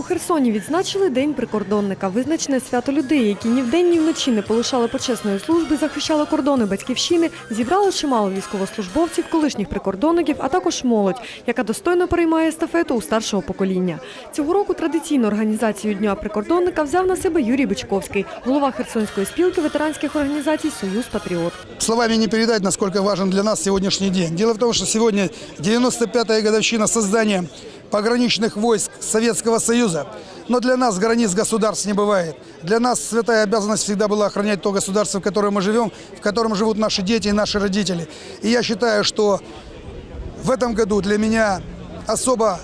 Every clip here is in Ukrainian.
У Херсоні відзначили День прикордонника. Визначене свято людей, які ні вдень, ні вночі не полишали почесної служби, захищали кордони батьківщини, зібрало чимало військовослужбовців, колишніх прикордонників, а також молодь, яка достойно переймає естафету у старшого покоління. Цього року традиційну організацію Дня прикордонника взяв на себе Юрій Бичковський, голова Херсонської спілки ветеранських організацій Союз Патріот. Словами не передать, насколько важен для нас сегодняшний день. Дело в том, что сегодня 95-я годовщина создания пограничных войск Советского Союза. Но для нас границ государств не бывает. Для нас святая обязанность всегда была охранять то государство, в котором мы живем, в котором живут наши дети и наши родители. И я считаю, что в этом году для меня особо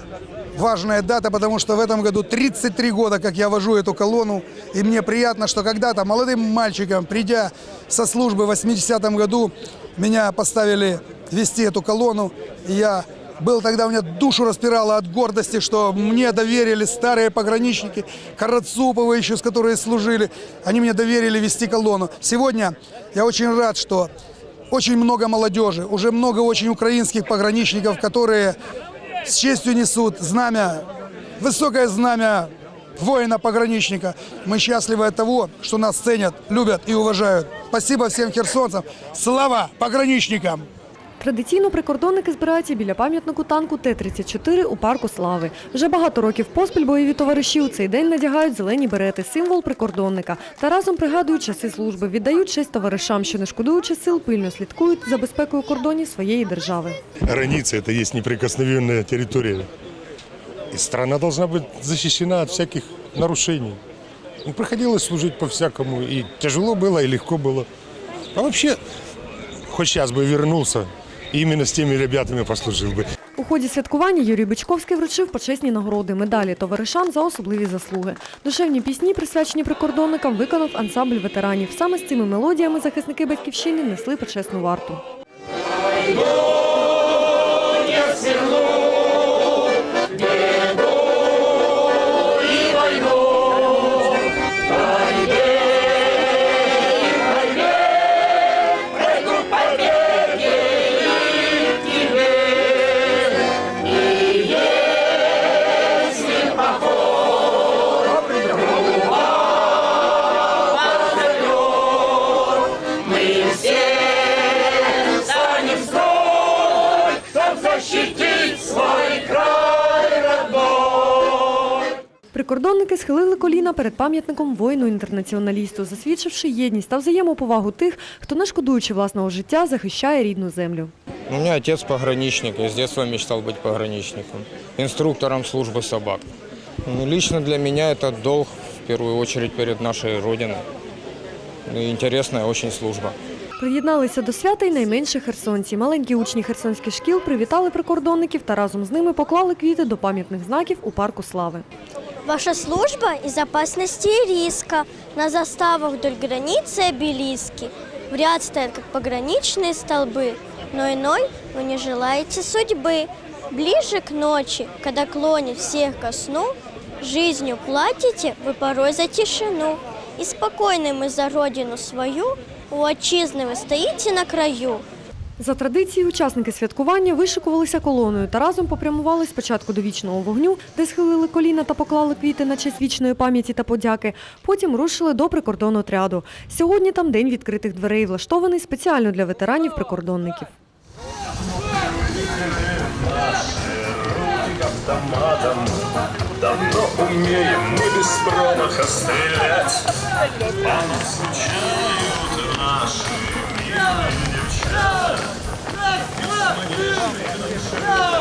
важная дата, потому что в этом году 33 года, как я вожу эту колонну, и мне приятно, что когда-то молодым мальчиком, придя со службы в 80-м году, меня поставили вести эту колонну, и я был тогда, у меня душу распирало от гордости, что мне доверили старые пограничники, Карацуповы еще, с которыми служили, они мне доверили вести колонну. Сегодня я очень рад, что очень много молодежи, уже много очень украинских пограничников, которые с честью несут знамя, высокое знамя воина-пограничника. Мы счастливы от того, что нас ценят, любят и уважают. Спасибо всем херсонцам. Слава пограничникам! Традиційно прикордонники збираються біля пам'ятнику танку Т-34 у парку Слави. Вже багато років поспіль бойові товариші у цей день надягають зелені берети, символ прикордонника. Та разом пригадують часи служби, віддають честь товаришам, що не шкодуючи сил, пильно слідкують за безпекою кордонів своєї держави. Граница – это есть неприкосновенная территория. И страна должна быть защищена от всяких нарушений. Ну, приходилось служить по-всякому. И тяжело было, и легко было. А вообще, хоть сейчас бы вернулся, и з тими ребятами послужив би. У ході святкування Юрій Бичковський вручив почесні нагороди, медалі товаришам за особливі заслуги. Душевні пісні, присвячені прикордонникам, виконав ансамбль ветеранів. Саме з цими мелодіями захисники батьківщини несли почесну варту. Прикордонники схилили коліна перед пам'ятником воїну-інтернаціоналісту, засвідчивши єдність та взаємоповагу тих, хто, не шкодуючи власного життя, захищає рідну землю. У меня отец пограничник, я с детства мечтал быть пограничником, инструктором службы собак. Ну, лично для меня это долг, в первую очередь, перед нашей Родиной. Ну, и интересная очень служба. Приєдналися до свята й найменші херсонці. Маленькі учні херсонських шкіл привітали прикордонників та разом з ними поклали квіти до пам'ятних знаків у парку слави. Ваша служба из опасности и риска. На заставах вдоль границы обелиски. В ряд стоят, как пограничные столбы. Но иной вы не желаете судьбы. Ближе к ночи, когда клонит всех ко сну, жизнью платите вы порой за тишину. И спокойны мы за родину свою, у отчизны вы стоите на краю. За традицією, учасники святкування вишикувалися колоною та разом попрямували спочатку до вічного вогню, де схилили коліна та поклали квіти на честь вічної пам'яті та подяки. Потім рушили до прикордонного отряду. Сьогодні там день відкритих дверей, влаштований спеціально для ветеранів-прикордонників. Давно умеем мы без промаха стрелять А не скучают наши милые Yes.